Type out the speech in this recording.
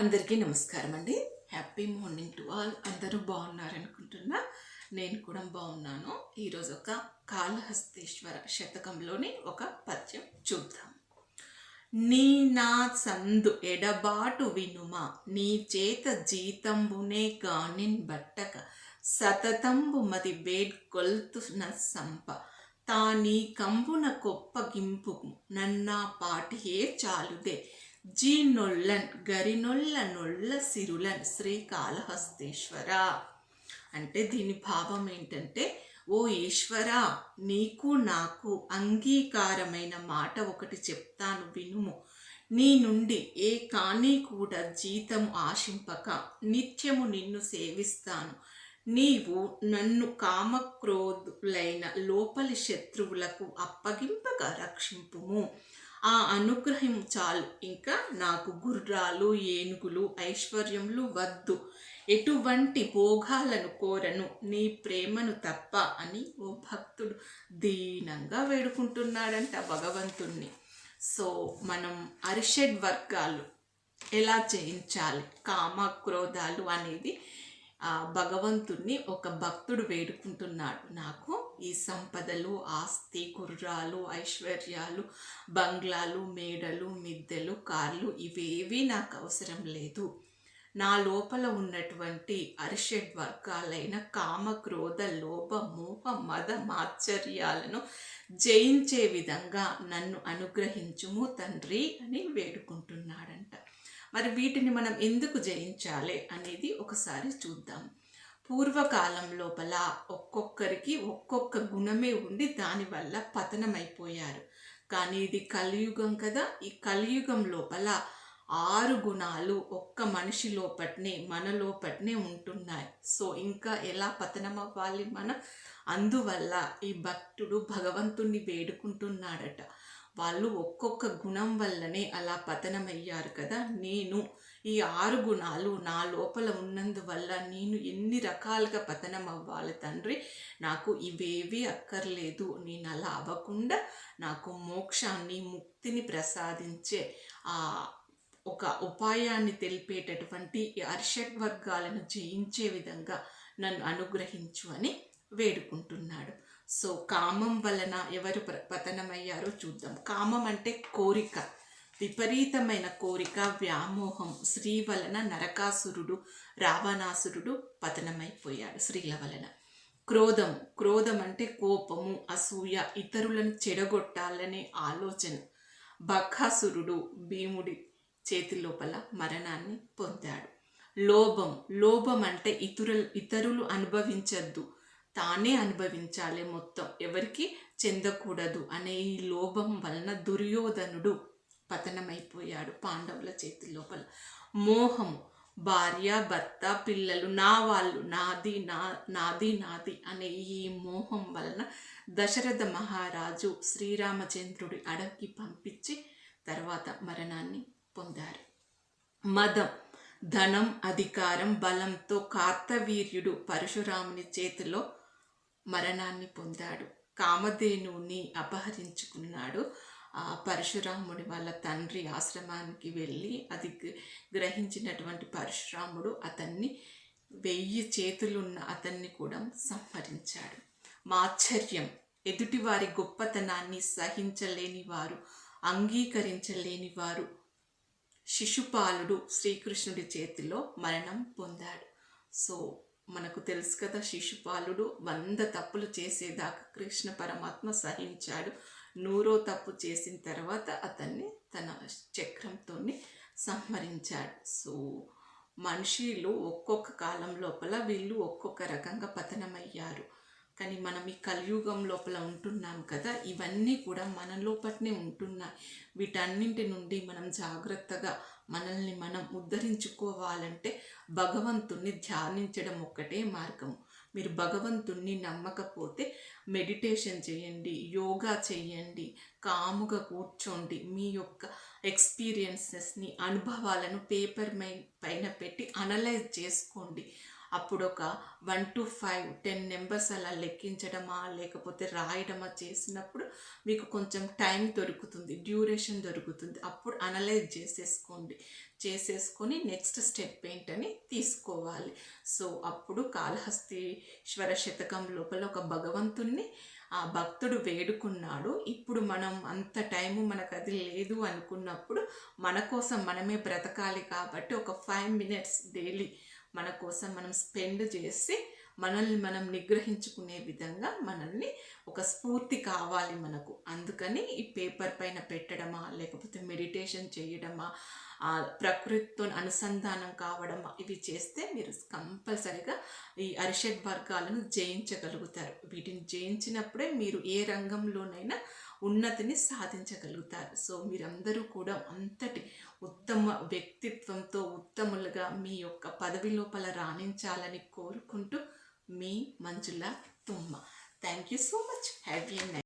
అందరికీ నమస్కారం అండి హ్యాపీ మార్నింగ్ టు ఆల్. అందరూ బాగున్నారనుకుంటున్నా. నేను కూడా బాగున్నాను. ఈరోజు ఒక కాళహస్తీశ్వర శతకంలోని ఒక పద్యం చూద్దాం. నీ నా సందు ఎడబాటు వినుమ. నీ చేత జీతంబునే గానిన్ బట్టక. సతతంబు మది వేడ్కొల్తున్న సంప. తానీ కంబున కొప్పగింపు నన్నా పాటియే చాలుదే. జీనొల్లన్ గరినొల్ల నొల్ల సిరులన్ శ్రీకాళహస్తేశ్వర. అంటే దీని భావం ఏంటంటే ఓ ఈశ్వర నీకు నాకు అంగీకారమైన మాట ఒకటి చెప్తాను వినుము. నీ నుండి ఏ కానీ కూడా జీతము ఆశింపక నిత్యము నిన్ను సేవిస్తాను. నీవు నన్ను కామక్రోధులైన లోపలి శత్రువులకు అప్పగింపక రక్షింపుము. ఆ అనుగ్రహం చాలు. ఇంకా నాకు గుర్రాలు ఏనుగులు ఐశ్వర్యములు వద్దు. ఎటువంటి భోగాలను కోరను. నీ ప్రేమను తప్ప అని ఓ భక్తుడు దీనంగా వేడుకుంటున్నాడంట భగవంతుణ్ణి. సో మనం అరిషడ్ వర్గాలు ఎలా చేయించాలి కామ క్రోధాలు అనేది ఆ భగవంతుణ్ణి ఒక భక్తుడు వేడుకుంటున్నాడు. నాకు ఈ సంపదలు ఆస్తి గుర్రాలు ఐశ్వర్యాలు బంగ్లాలు మేడలు మిద్దెలు కార్లు ఇవేవి నాకు అవసరం లేదు. నా లోపల ఉన్నటువంటి అరిషడ్ వర్గాలైన కామ క్రోధ లోభ మోహ మద మాత్సర్యాలను జయించే విధంగా నన్ను అనుగ్రహించుము తండ్రి అని వేడుకుంటున్నాడంట. మరి వీటిని మనం ఎందుకు జయించాలి అనేది ఒకసారి చూద్దాం. పూర్వకాలం లోపల ఒక్కొక్కరికి ఒక్కొక్క గుణమే ఉండి దానివల్ల పతనమైపోయారు. కానీ ఇది కలియుగం కదా! ఈ కలియుగం లోపల ఆరు గుణాలు ఒక్క మనిషి లోపట్నే మన లోపట్నే ఉంటున్నాయి. సో ఇంకా ఎలా పతనం అవ్వాలి మనం? అందువల్ల ఈ భక్తుడు భగవంతుణ్ణి వేడుకుంటున్నాడట. వాళ్ళు ఒక్కొక్క గుణం వల్లనే అలా పతనమయ్యారు కదా! నేను ఈ ఆరు గుణాలు నా లోపల ఉన్నందువల్ల నేను ఎన్ని రకాలుగా పతనం అవ్వాలి తండ్రి? నాకు ఇవేవి అక్కర్లేదు. నేను అలా అవ్వకుండా నాకు మోక్షాన్ని ముక్తిని ప్రసాదించే ఆ ఒక ఉపాయాన్ని తెలిపేటటువంటి ఈ అర్షడ్ వర్గాలను జయించే విధంగా నన్ను అనుగ్రహించు అని వేడుకుంటున్నాడు. సో కామం వలన ఎవరు పతనమయ్యారో చూద్దాం. కామం అంటే కోరిక. విపరీతమైన కోరిక వ్యామోహం శ్రీ వలన నరకాసురుడు రావణాసురుడు పతనమైపోయాడు స్త్రీల వలన క్రోధం క్రోధం అంటే కోపము అసూయ ఇతరులను చెడగొట్టాలనే ఆలోచన. బకాసురుడు భీముడి చేతి లోపల మరణాన్ని పొందాడు. లోభం లోభం అంటే ఇతరులు ఇతరులు అనుభవించద్దు. తానే అనుభవించాలి మొత్తం. ఎవరికి చెందకూడదు అనే ఈ లోభం వలన దుర్యోధనుడు పతనమైపోయాడు పాండవుల చేతి లోపల. మోహం భార్య భర్త పిల్లలు నా వాళ్ళు నాది నా నాది నాది అనే ఈ మోహం వలన దశరథ మహారాజు శ్రీరామచంద్రుడి అడవికి పంపించి తర్వాత మరణాన్ని పొందారు. మదం ధనం అధికారం బలంతో కార్తవీర్యుడు పరశురాముని చేతిలో మరణాన్ని పొందాడు. కామధేనుని అపహరించుకున్నాడు. పరశురాముడి వాళ్ళ తండ్రి ఆశ్రమానికి వెళ్ళి అది గ్రహించినటువంటి పరశురాముడు అతన్ని వెయ్యి చేతులున్న అతన్ని కూడా సంహరించాడు. మాశ్చర్యం ఎదుటివారి గొప్పతనాన్ని సహించలేని వారు అంగీకరించలేని వారు శిశుపాలుడు శ్రీకృష్ణుడి చేతిలో మరణం పొందాడు. సో మనకు తెలుసు కదా శిశుపాలుడు వంద తప్పులు చేసేదాకా కృష్ణ పరమాత్మ సహించాడు. నూరో తప్పు చేసిన తర్వాత అతన్ని తన చక్రంతో సంహరించాడు. సో మనుషులు ఒక్కొక్క కాలం లోపల వీళ్ళు ఒక్కొక్క రకంగా పతనమయ్యారు. కానీ మనం ఈ కలియుగం లోపల ఉంటున్నాం కదా ఇవన్నీ కూడా మన లోపలనే ఉంటున్నాయి. వీటన్నింటి నుండి మనం జాగ్రత్తగా మనల్ని మనం ఉద్ధరించుకోవాలంటే భగవంతుణ్ణి ధ్యానించడం ఒక్కటే మార్గం. మీరు భగవంతుణ్ణి నమ్మకపోతే మెడిటేషన్ చేయండి యోగా చేయండి కాముగా కూర్చోండి. మీ యొక్క ఎక్స్పీరియన్సెస్ని అనుభవాలను పేపర్ పైన పెట్టి అనలైజ్ చేసుకోండి. అప్పుడు ఒక one two five ten numbers అలా లెక్కించడమా లేకపోతే రాయడమా చేసినప్పుడు మీకు కొంచెం టైం దొరుకుతుంది డ్యూరేషన్ దొరుకుతుంది. అప్పుడు అనలైజ్ చేసేసుకోండి. చేసేసుకొని నెక్స్ట్ స్టెప్ ఏంటని తీసుకోవాలి. సో అప్పుడు కాళహస్తీశ్వర శతకం లోపల ఒక భగవంతుణ్ణి ఆ భక్తుడు వేడుకున్నాడు. ఇప్పుడు మనం అంత టైము మనకు అది లేదు అనుకున్నప్పుడు మన కోసం మనమే బ్రతకాలి కాబట్టి ఒక ఫైవ్ మినిట్స్ డైలీ మన కోసం మనం స్పెండ్ చేసి మనల్ని మనం నిగ్రహించుకునే విధంగా మనల్ని ఒక స్ఫూర్తి కావాలి మనకు. అందుకని ఈ పేపర్ పైన పెట్టడమా లేకపోతే మెడిటేషన్ చేయడమా ప్రకృతితో అనుసంధానం కావడమా ఇవి చేస్తే మీరు కంపల్సరిగా ఈ అరిషడ్ వర్గాలను జయించగలుగుతారు. వీటిని జయించినప్పుడే మీరు ఏ రంగంలోనైనా ఉన్నతిని సాధించగలుగుతారు. సో మీరందరూ కూడా అంతటి ఉత్తమ వ్యక్తిత్వంతో ఉత్తములుగా మీ యొక్క పదవి లోపల రాణించాలని కోరుకుంటూ మీ Manjula Tumma. Thank you so much happy night